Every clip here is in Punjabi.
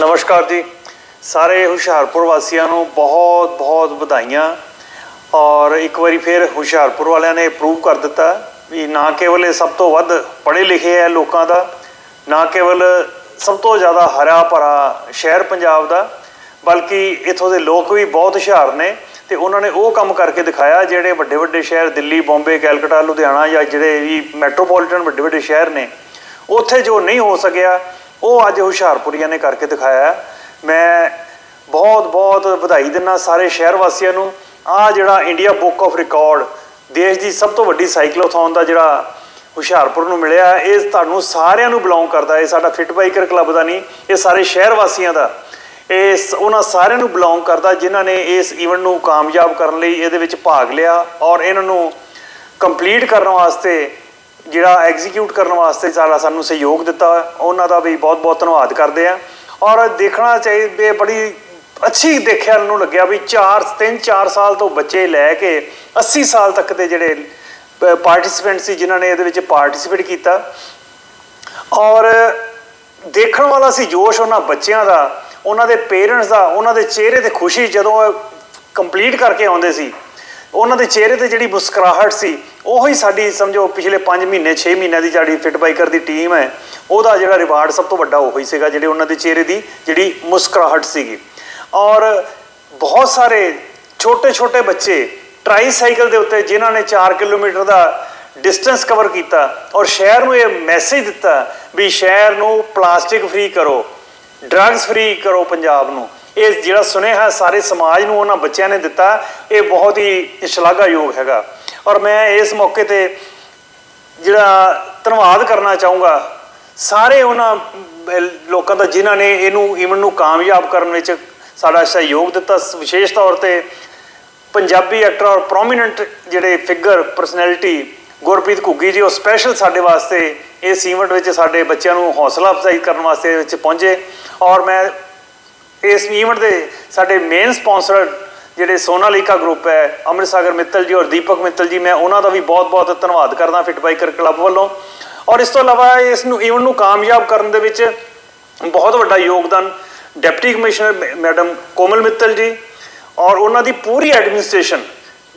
ਨਮਸਕਾਰ ਜੀ। ਸਾਰੇ ਹੁਸ਼ਿਆਰਪੁਰ ਵਾਸੀਆਂ ਨੂੰ ਬਹੁਤ ਬਹੁਤ ਵਧਾਈਆਂ। ਔਰ ਇੱਕ ਵਾਰੀ ਫਿਰ ਹੁਸ਼ਿਆਰਪੁਰ ਵਾਲਿਆਂ ਨੇ ਪ੍ਰੂਵ ਕਰ ਦਿੱਤਾ ਵੀ ਨਾ ਕੇਵਲ ਇਹ ਸਭ ਤੋਂ ਵੱਧ ਪੜ੍ਹੇ ਲਿਖੇ ਹੈ ਲੋਕਾਂ ਦਾ, ਨਾ ਕੇਵਲ ਸਭ ਤੋਂ ਜ਼ਿਆਦਾ ਹਰਾ ਭਰਾ ਸ਼ਹਿਰ ਪੰਜਾਬ ਦਾ, ਬਲਕਿ ਇਥੋਂ ਦੇ ਲੋਕ ਵੀ ਬਹੁਤ ਹੁਸ਼ਿਆਰ ਨੇ ਤੇ ਉਹਨਾਂ ਨੇ ਉਹ ਕੰਮ ਕਰਕੇ ਦਿਖਾਇਆ ਜਿਹੜੇ ਵੱਡੇ ਵੱਡੇ ਸ਼ਹਿਰ ਦਿੱਲੀ, ਬੰਬੇ, ਕੈਲਕਟਾ, ਲੁਧਿਆਣਾ ਜਾਂ ਜਿਹੜੇ ਵੀ ਮੈਟਰੋਪੋਲੀਟਨ ਵੱਡੇ ਵੱਡੇ ਸ਼ਹਿਰ ਨੇ, ਉੱਥੇ ਜੋ ਨਹੀਂ ਹੋ ਸਕਿਆ ਉਹ ਅੱਜ ਹੁਸ਼ਿਆਰਪੁਰੀਆਂ ਨੇ ਕਰਕੇ ਦਿਖਾਇਆ ਮੈਂ ਬਹੁਤ ਬਹੁਤ ਵਧਾਈ ਦਿੰਦਾ ਸਾਰੇ ਸ਼ਹਿਰ ਵਾਸੀਆਂ ਨੂੰ। ਆ ਜਿਹੜਾ ਇੰਡੀਆ ਬੁੱਕ ਆਫ ਰਿਕਾਰਡ, ਦੇਸ਼ ਦੀ ਸਭ ਤੋਂ ਵੱਡੀ ਸਾਈਕਲੋਥੌਨ ਦਾ ਜਿਹੜਾ ਹੁਸ਼ਿਆਰਪੁਰ ਨੂੰ ਮਿਲਿਆ ਇਹ ਤੁਹਾਨੂੰ ਸਾਰਿਆਂ ਨੂੰ ਬਿਲੋਂਗ ਕਰਦਾ ਇਹ ਸਾਡਾ ਫਿਟ ਬਾਈਕਰ ਕਲੱਬ ਦਾ ਨਹੀਂ, ਇਹ ਸਾਰੇ ਸ਼ਹਿਰ ਵਾਸੀਆਂ ਦਾ। ਇਹ ਉਹਨਾਂ ਸਾਰਿਆਂ ਨੂੰ ਬਿਲੋਂਗ ਕਰਦਾ ਜਿਨ੍ਹਾਂ ਨੇ ਇਸ ਈਵੈਂਟ ਨੂੰ ਕਾਮਯਾਬ ਕਰਨ ਲਈ ਇਹਦੇ ਵਿੱਚ ਭਾਗ ਲਿਆ ਔਰ ਇਹਨਾਂ ਨੂੰ ਕੰਪਲੀਟ ਕਰਨ ਵਾਸਤੇ ਜਿਹੜਾ ਐਗਜ਼ੀਕਿਊਟ ਕਰਨ ਵਾਸਤੇ ਸਾਰਾ ਸਾਨੂੰ ਸਹਿਯੋਗ ਦਿੱਤਾ ਉਹਨਾਂ ਦਾ ਵੀ ਬਹੁਤ-ਬਹੁਤ ਧੰਨਵਾਦ ਕਰਦੇ ਆ ਔਰ ਦੇਖਣਾ ਚਾਹੀਦਾ ਬੜੀ ਅੱਛੀ ਦੇਖਿਆ ਨੂੰ ਲੱਗਿਆ ਵੀ 4 3 4 ਸਾਲ ਤੋਂ ਬੱਚੇ ਲੈ ਕੇ 80 ਸਾਲ ਤੱਕ ਦੇ ਜਿਹੜੇ ਪਾਰਟਿਸਿਪੈਂਟ ਸੀ ਜਿਨ੍ਹਾਂ ਨੇ ਇਹਦੇ ਵਿੱਚ ਪਾਰਟਿਸਿਪੇਟ ਕੀਤਾ। ਔਰ ਦੇਖਣ ਵਾਲਾ ਸੀ ਜੋਸ਼ ਉਹਨਾਂ ਬੱਚਿਆਂ ਦਾ, ਉਹਨਾਂ ਦੇ ਪੇਰੈਂਟਸ ਦਾ, ਉਹਨਾਂ ਦੇ ਚਿਹਰੇ ਤੇ ਖੁਸ਼ੀ ਜਦੋਂ ਕੰਪਲੀਟ ਕਰਕੇ ਆਉਂਦੇ ਸੀ, ਉਹਨਾਂ ਦੇ ਚਿਹਰੇ ਤੇ ਜਿਹੜੀ ਮੁਸਕਰਾਹਟ ਸੀ ਉਹੀ ਸਾਡੀ, ਸਮਝੋ, ਪਿਛਲੇ 5 ਮਹੀਨੇ 6 ਮਹੀਨਿਆਂ ਦੀ ਜਿਹੜੀ ਫਿਟ ਬਾਈਕਰ ਦੀ ਟੀਮ ਹੈ, ਉਹਦਾ ਜਿਹੜਾ ਰਿਵਾਰਡ ਸਭ ਤੋਂ ਵੱਡਾ ਉਹੀ ਸੀਗਾ, ਜਿਹੜੇ ਉਹਨਾਂ ਦੇ ਚਿਹਰੇ ਦੀ ਜਿਹੜੀ ਮੁਸਕਰਾਹਟ ਸੀਗੀ। ਔਰ ਬਹੁਤ ਸਾਰੇ ਛੋਟੇ ਛੋਟੇ ਬੱਚੇ ਟ੍ਰਾਈਸਾਈਕਲ ਦੇ ਉੱਤੇ, ਜਿਨ੍ਹਾਂ ਨੇ 4 ਕਿਲੋਮੀਟਰ ਦਾ ਡਿਸਟੈਂਸ ਕਵਰ ਕੀਤਾ ਔਰ ਸ਼ਹਿਰ ਨੂੰ ਇਹ ਮੈਸੇਜ ਦਿੱਤਾ ਵੀ ਸ਼ਹਿਰ ਨੂੰ ਪਲਾਸਟਿਕ ਫ੍ਰੀ ਕਰੋ ਡਰੱਗਸ ਫ੍ਰੀ ਕਰੋ ਪੰਜਾਬ ਨੂੰ। ਇਹ ਜਿਹੜਾ ਸੁਨੇਹਾ ਸਾਰੇ ਸਮਾਜ ਨੂੰ, ਉਹਨਾਂ ਬੱਚਿਆਂ ਨੇ ਦਿੱਤਾ, ਇਹ ਬਹੁਤ ਹੀ ਸ਼ਲਾਘਾਯੋਗ ਹੈਗਾ। ਔਰ ਮੈਂ ਇਸ ਮੌਕੇ ਤੇ ਜਿਹੜਾ ਧੰਨਵਾਦ ਕਰਨਾ ਚਾਹੂੰਗਾ, ਸਾਰੇ ਉਹਨਾਂ ਲੋਕਾਂ ਦਾ ਜਿਨ੍ਹਾਂ ਨੇ ਇਹਨੂੰ ਇਵੈਂਟ ਨੂੰ ਕਾਮਯਾਬ ਕਰਨ ਵਿੱਚ ਸਾਡਾ ਸਹਿਯੋਗ ਦਿੱਤਾ ਵਿਸ਼ੇਸ਼ ਤੌਰ ਤੇ ਪੰਜਾਬੀ ਐਕਟਰ ਔਰ ਪ੍ਰੋਮਿਨੈਂਟ ਜਿਹੜੇ ਫਿਗਰ ਪਰਸਨੈਲਿਟੀ ਗੁਰਪ੍ਰੀਤ ਘੁੱਗੀ ਜੀ, ਉਹ ਸਪੈਸ਼ਲ ਸਾਡੇ ਵਾਸਤੇ ਇਸ ਇਵੈਂਟ ਵਿੱਚ ਸਾਡੇ ਬੱਚਿਆਂ ਨੂੰ ਹੌਸਲਾ ਅਫਜ਼ਾਈ ਕਰਨ ਵਾਸਤੇ ਵਿੱਚ ਪਹੁੰਚੇ ਔਰ ਮੈਂ ਇਸ ਇਵੈਂਟ ਦੇ ਸਾਡੇ ਮੇਨ ਸਪਾਂਸਰ ਜਿਹੜੇ ਸੋਨਾਲੀਕਾ ਗਰੁੱਪ ਹੈ ਅੰਮ੍ਰਿਤਸਾਗਰ ਮਿੱਤਲ ਜੀ ਔਰ ਦੀਪਕ ਮਿੱਤਲ ਜੀ, ਮੈਂ ਉਹਨਾਂ ਦਾ ਵੀ ਬਹੁਤ-ਬਹੁਤ ਧੰਨਵਾਦ ਕਰਦਾ ਫਿਟ ਬਾਈਕਰ ਕਲੱਬ ਵੱਲੋਂ। ਔਰ ਇਸ ਤੋਂ ਇਲਾਵਾ ਇਸ ਨੂੰ ਇਵੈਂਟ ਨੂੰ ਕਾਮਯਾਬ ਕਰਨ ਦੇ ਵਿੱਚ ਬਹੁਤ ਵੱਡਾ ਯੋਗਦਾਨ deputy commissioner madam Komal Mittal ji ਔਰ ਉਹਨਾਂ ਦੀ ਪੂਰੀ ਐਡਮਿਨਿਸਟ੍ਰੇਸ਼ਨ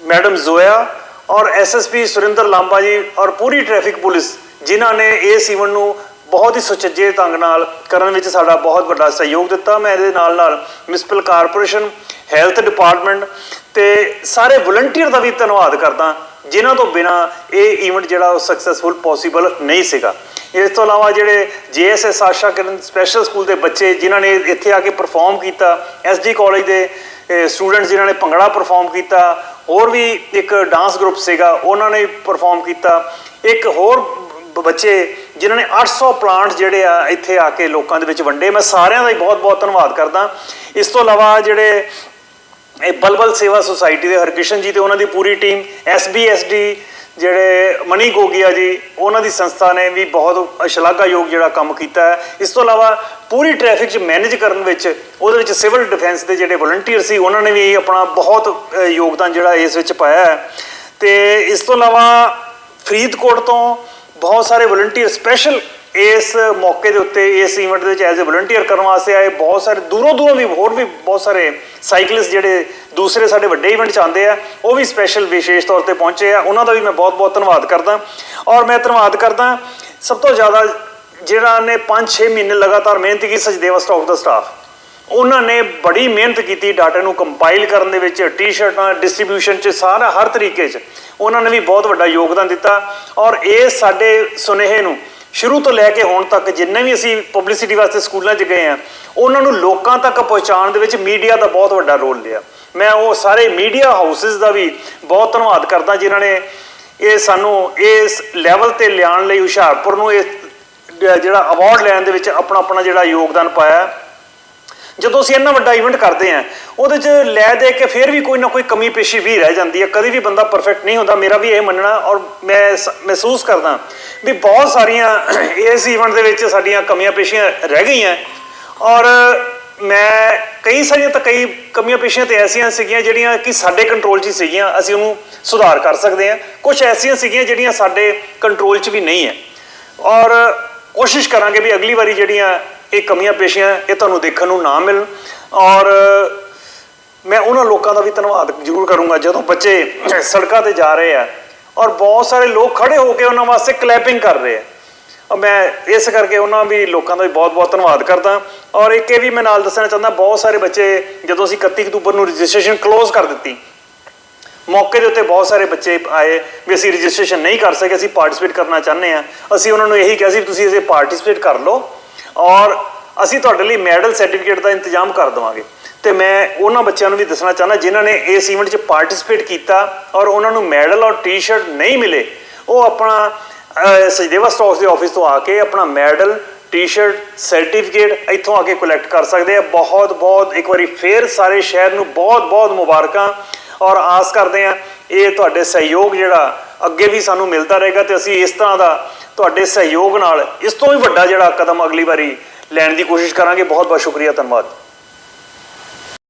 ਮੈਡਮ ਜ਼ੋਇਆ ਔਰ ਐਸਐਸਪੀ ਸੁਰਿੰਦਰ ਲਾਂਬਾ ਜੀ ਔਰ ਪੂਰੀ ਟ੍ਰੈਫਿਕ ਪੁਲਿਸ, ਜਿਨ੍ਹਾਂ ਨੇ ਇਸ ਇਵੈਂਟ ਨੂੰ ਬਹੁਤ ਹੀ ਸੁਚੱਜੇ ਢੰਗ ਨਾਲ ਕਰਨ ਵਿੱਚ ਸਾਡਾ ਬਹੁਤ ਵੱਡਾ ਸਹਿਯੋਗ ਦਿੱਤਾ। ਮੈਂ ਇਹਦੇ ਨਾਲ ਨਾਲ ਮਿਊਨਿਸਪਲ ਕਾਰਪੋਰੇਸ਼ਨ, ਹੈਲਥ ਡਿਪਾਰਟਮੈਂਟ ਤੇ ਸਾਰੇ ਵਲੰਟੀਅਰ ਦਾ ਵੀ ਧੰਨਵਾਦ ਕਰਦਾ, ਜਿਨ੍ਹਾਂ ਤੋਂ ਬਿਨਾ ਇਹ ਇਵੈਂਟ ਜਿਹੜਾ ਉਹ ਸਕਸੈਸਫੁਲ ਪੋਸੀਬਲ ਨਹੀਂ ਸੀਗਾ। ਇਸ ਤੋਂ ਇਲਾਵਾ ਜਿਹੜੇ ਜੀਐਸਐਸ ਆਸ਼ਾ ਕਰਨ ਸਪੈਸ਼ਲ ਸਕੂਲ ਦੇ ਬੱਚੇ ਜਿਨ੍ਹਾਂ ਨੇ ਇੱਥੇ ਆ ਕੇ ਪਰਫਾਰਮ ਕੀਤਾ ਐਸਡੀ ਕਾਲਜ ਦੇ ਸਟੂਡੈਂਟਸ ਜਿਨ੍ਹਾਂ ਨੇ ਭੰਗੜਾ ਪਰਫਾਰਮ ਕੀਤਾ, ਹੋਰ ਵੀ ਇੱਕ ਡਾਂਸ ਗਰੁੱਪ ਸੀਗਾ, ਉਹਨਾਂ ਨੇ ਪਰਫਾਰਮ ਕੀਤਾ। ਇੱਕ ਹੋਰ ਬੱਚੇ ਜਿਨ੍ਹਾਂ ਨੇ 800 ਪਲਾਂਟ ਜਿਹੜੇ ਆ ਇੱਥੇ ਆ ਕੇ ਲੋਕਾਂ ਦੇ ਵਿੱਚ ਵੰਡੇ। ਮੈਂ ਸਾਰਿਆਂ ਦਾ ਹੀ ਬਹੁਤ-ਬਹੁਤ ਧੰਨਵਾਦ ਕਰਦਾ। ਇਸ ਤੋਂ ਇਲਾਵਾ ਜਿਹੜੇ ਇਹ ਬਲਬਲ ਸੇਵਾ ਸੁਸਾਇਟੀ ਦੇ ਹਰਕਿਸ਼ਨ ਜੀ ਤੇ ਉਹਨਾਂ ਦੀ ਪੂਰੀ ਟੀਮ ਐਸਬੀਐਸਡੀ ਜਿਹੜੇ ਮਨੀ ਗੋਗੀਆ ਜੀ, ਉਹਨਾਂ ਦੀ ਸੰਸਥਾ ਨੇ ਵੀ ਬਹੁਤ ਸ਼ਲਾਘਾਯੋਗ ਜਿਹੜਾ ਕੰਮ ਕੀਤਾ ਹੈ। ਇਸ ਤੋਂ ਇਲਾਵਾ ਪੂਰੀ ਟ੍ਰੈਫਿਕ 'ਚ ਮੈਨੇਜ ਕਰਨ ਵਿੱਚ ਉਹਦੇ ਵਿੱਚ ਸਿਵਲ ਡਿਫੈਂਸ ਦੇ ਜਿਹੜੇ ਵਲੰਟੀਅਰ ਸੀ, ਉਹਨਾਂ ਨੇ ਵੀ ਆਪਣਾ ਬਹੁਤ ਯੋਗਦਾਨ ਜਿਹੜਾ ਇਸ ਵਿੱਚ ਪਾਇਆ ਹੈ। ਤੇ ਇਸ ਤੋਂ ਇਲਾਵਾ ਫਰੀਦਕੋਟ ਤੋਂ ਬਹੁਤ ਸਾਰੇ ਵਲੰਟੀਅਰ ਸਪੈਸ਼ਲ ਇਸ ਮੌਕੇ ਦੇ ਉੱਤੇ, ਇਸ ਇਵੈਂਟ ਦੇ ਵਿੱਚ ਐਜ਼ ਅ ਵਲੰਟੀਅਰ ਕਰਨ ਵਾਸਤੇ ਆਏ। ਬਹੁਤ ਸਾਰੇ ਦੂਰੋਂ ਦੂਰੋਂ ਵੀ, ਹੋਰ ਵੀ ਬਹੁਤ ਸਾਰੇ ਸਾਈਕਲਿਸਟ ਜਿਹੜੇ ਦੂਸਰੇ ਸਾਡੇ ਵੱਡੇ ਇਵੈਂਟ 'ਚ ਆਉਂਦੇ ਆ, ਉਹ ਵੀ ਸਪੈਸ਼ਲ ਵਿਸ਼ੇਸ਼ ਤੌਰ ਤੇ ਪਹੁੰਚੇ ਆ। ਉਹਨਾਂ ਦਾ ਵੀ ਮੈਂ ਬਹੁਤ-ਬਹੁਤ ਧੰਨਵਾਦ ਕਰਦਾ। ਔਰ ਮੈਂ ਧੰਨਵਾਦ ਕਰਦਾ ਸਭ ਤੋਂ ਜ਼ਿਆਦਾ ਜਿਹੜਾ ਨੇ 5-6 ਮਹੀਨੇ ਲਗਾਤਾਰ ਮਿਹਨਤ ਕੀਤੀ ਸਚਦੇਵਾ ਸਟਾਕ ਦਾ। ਸਟਾਫ ਉਹਨਾਂ ਨੇ ਬੜੀ ਮਿਹਨਤ ਕੀਤੀ ਡਾਟਾ ਨੂੰ ਕੰਪਾਈਲ ਕਰਨ ਦੇ ਵਿੱਚ, ਟੀ-ਸ਼ਰਟਾਂ ਡਿਸਟ੍ਰੀਬਿਊਸ਼ਨ 'ਚ, ਸਾਰਾ ਹਰ ਤਰੀਕੇ 'ਚ। ਉਹਨਾਂ ਨੇ ਵੀ ਬਹੁਤ ਵੱਡਾ ਯੋਗਦਾਨ ਦਿੱਤਾ। ਔਰ ਇਹ ਸਾਡੇ ਸੁਨੇਹੇ ਨੂੰ ਸ਼ੁਰੂ ਤੋਂ ਲੈ ਕੇ ਹੁਣ ਤੱਕ ਜਿੰਨੇ ਵੀ ਅਸੀਂ ਪਬਲਿਸਿਟੀ ਵਾਸਤੇ ਸਕੂਲਾਂ 'ਚ ਗਏ ਆ, ਉਹਨਾਂ ਨੂੰ ਲੋਕਾਂ ਤੱਕ ਪਹੁੰਚਾਉਣ ਦੇ ਵਿੱਚ ਮੀਡੀਆ ਦਾ ਬਹੁਤ ਵੱਡਾ ਰੋਲ ਲਿਆ। ਮੈਂ ਉਹ ਸਾਰੇ ਮੀਡੀਆ ਹਾਊਸਸ ਦਾ ਵੀ ਬਹੁਤ ਧੰਨਵਾਦ ਕਰਦਾ ਜਿਨ੍ਹਾਂ ਨੇ ਇਹ ਸਾਨੂੰ ਇਸ ਲੈਵਲ ਤੇ ਲਿਆਉਣ ਲਈ ਹੁਸ਼ਿਆਰਪੁਰ ਨੂੰ ਇਹ ਜਿਹੜਾ ਅਵਾਰਡ ਲੈਣ ਦੇ ਵਿੱਚ ਆਪਣਾ ਆਪਣਾ ਜਿਹੜਾ ਯੋਗਦਾਨ ਪਾਇਆ। ਜਦੋਂ ਅਸੀਂ ਇੰਨਾ ਵੱਡਾ ਇਵੈਂਟ ਕਰਦੇ ਆ ਉਹਦੇ 'ਚ ਲੈ ਦੇ ਕੇ ਫਿਰ ਵੀ ਕੋਈ ਨਾ ਕੋਈ ਕਮੀ ਪੇਸ਼ੀ ਵੀ ਰਹਿ ਜਾਂਦੀ ਹੈ। ਕਦੇ ਵੀ ਬੰਦਾ ਪਰਫੈਕਟ ਨਹੀਂ ਹੁੰਦਾ, ਮੇਰਾ ਵੀ ਇਹ ਮੰਨਣਾ ਔਰ ਮੈਂ ਸ- ਮਹਿਸੂਸ ਕਰਦਾ ਵੀ ਬਹੁਤ ਸਾਰੀਆਂ ਇਸ ਇਵੈਂਟ ਦੇ ਵਿੱਚ ਸਾਡੀਆਂ ਕਮੀਆਂ ਪੇਸ਼ੀਆਂ ਰਹਿ ਗਈਆਂ। ਔਰ ਮੈਂ ਕਈ ਸਾਰੀਆਂ ਤਾਂ ਕਈ ਕਮੀਆਂ ਪੇਸ਼ੀਆਂ ਤੇ ਐਸੀਆਂ ਸੀਗੀਆਂ ਜਿਹੜੀਆਂ ਕਿ ਸਾਡੇ ਕੰਟਰੋਲ 'ਚ ਹੀ ਸੀਗੀਆਂ, ਅਸੀਂ ਉਹਨੂੰ ਸੁਧਾਰ ਕਰ ਸਕਦੇ ਹਾਂ। ਕੁਝ ਐਸੀਆਂ ਸੀਗੀਆਂ ਜਿਹੜੀਆਂ ਸਾਡੇ ਕੰਟਰੋਲ 'ਚ ਵੀ ਨਹੀਂ ਹੈ। ਔਰ ਕੋਸ਼ਿਸ਼ ਕਰਾਂਗੇ ਵੀ ਅਗਲੀ ਵਾਰੀ ਜਿਹੜੀਆਂ ਇਹ ਕਮੀਆਂ ਪੇਸ਼ੀਆਂ, ਇਹ ਤੁਹਾਨੂੰ ਦੇਖਣ ਨੂੰ ਨਾ ਮਿਲਣ। ਔਰ ਮੈਂ ਉਹਨਾਂ ਲੋਕਾਂ ਦਾ ਵੀ ਧੰਨਵਾਦ ਜ਼ਰੂਰ ਕਰੂੰਗਾ, ਜਦੋਂ ਬੱਚੇ ਸੜਕਾਂ ਤੇ ਜਾ ਰਹੇ ਆ, ਔਰ ਬਹੁਤ ਸਾਰੇ ਲੋਕ ਖੜੇ ਹੋ ਕੇ ਉਹਨਾਂ ਵਾਸਤੇ ਕਲੈਪਿੰਗ ਕਰ ਰਹੇ ਆ। ਔਰ ਮੈਂ ਇਸ ਕਰਕੇ ਉਹਨਾਂ ਵੀ ਲੋਕਾਂ ਦਾ ਵੀ ਬਹੁਤ-ਬਹੁਤ ਧੰਨਵਾਦ ਕਰਦਾ। ਔਰ ਇੱਕ ਇਹ ਵੀ ਮੈਂ ਨਾਲ ਦੱਸਣਾ ਚਾਹੁੰਦਾ, ਬਹੁਤ ਸਾਰੇ ਬੱਚੇ ਜਦੋਂ ਅਸੀਂ 31 ਅਕਤੂਬਰ ਨੂੰ ਰਜਿਸਟ੍ਰੇਸ਼ਨ ਕਲੋਜ਼ ਕਰ ਦਿੱਤੀ, ਮੌਕੇ ਦੇ ਉੱਤੇ ਬਹੁਤ ਸਾਰੇ ਬੱਚੇ ਆਏ ਵੀ ਅਸੀਂ ਰਜਿਸਟ੍ਰੇਸ਼ਨ ਨਹੀਂ ਕਰ ਸਕੇ, ਅਸੀਂ ਪਾਰਟਿਸਿਪੇਟ ਕਰਨਾ ਚਾਹੁੰਦੇ ਆ ਅਸੀਂ ਉਹਨਾਂ ਨੂੰ ਇਹੀ ਕਿਹਾ ਸੀ ਵੀ ਤੁਸੀਂ ਇਸੇ ਪਾਰਟਿਸਿਪੇਟ ਕਰ ਲਓ। ਔਰ ਅਸੀਂ ਤੁਹਾਡੇ ਲਈ ਮੈਡਲ ਸਰਟੀਫਿਕੇਟ ਦਾ ਇੰਤਜ਼ਾਮ ਕਰ ਦੇਵਾਂਗੇ। ਤੇ ਮੈਂ ਉਹਨਾਂ ਬੱਚਿਆਂ ਨੂੰ ਵੀ ਦੱਸਣਾ ਚਾਹੁੰਦਾ ਜਿਨ੍ਹਾਂ ਨੇ ਇਸ ਇਵੈਂਟ 'ਚ ਪਾਰਟਿਸਿਪੇਟ ਕੀਤਾ ਔਰ ਉਹਨਾਂ ਨੂੰ ਮੈਡਲ ਔਰ ਟੀ-ਸ਼ਰਟ ਨਹੀਂ ਮਿਲੇ ਉਹ ਆਪਣਾ ਅਹ, ਸਚਦੇਵਾ ਸਟਾਕਸ ਦੇ ਆਫਿਸ ਤੋਂ ਆ ਕੇ ਆਪਣਾ ਮੈਡਲ ਟੀ-ਸ਼ਰਟ ਸਰਟੀਫਿਕੇਟ ਇੱਥੋਂ ਆ ਕੇ ਕਲੈਕਟ ਕਰ ਸਕਦੇ ਆ। ਬਹੁਤ ਬਹੁਤ ਇੱਕ ਵਾਰੀ ਫੇਰ ਸਾਰੇ ਸ਼ਹਿਰ ਨੂੰ ਬਹੁਤ ਬਹੁਤ ਮੁਬਾਰਕਾਂ ਔਰ ਆਸ ਕਰਦੇ ਆ ਇਹ ਤੁਹਾਡੇ ਸਹਿਯੋਗ ਜਿਹੜਾ ਅੱਗੇ ਵੀ ਸਾਨੂੰ ਮਿਲਦਾ ਰਹੇਗਾ ਤੇ ਅਸੀਂ ਇਸ ਤਰ੍ਹਾਂ ਦਾ ਤੁਹਾਡੇ ਸਹਿਯੋਗ ਨਾਲ ਇਸ ਤੋਂ ਵੀ ਵੱਡਾ ਜਿਹੜਾ ਕਦਮ ਅਗਲੀ ਵਾਰੀ ਲੈਣ ਦੀ ਕੋਸ਼ਿਸ਼ ਕਰਾਂਗੇ। ਬਹੁਤ ਬਹੁਤ ਸ਼ੁਕਰੀਆ, ਧੰਨਵਾਦ।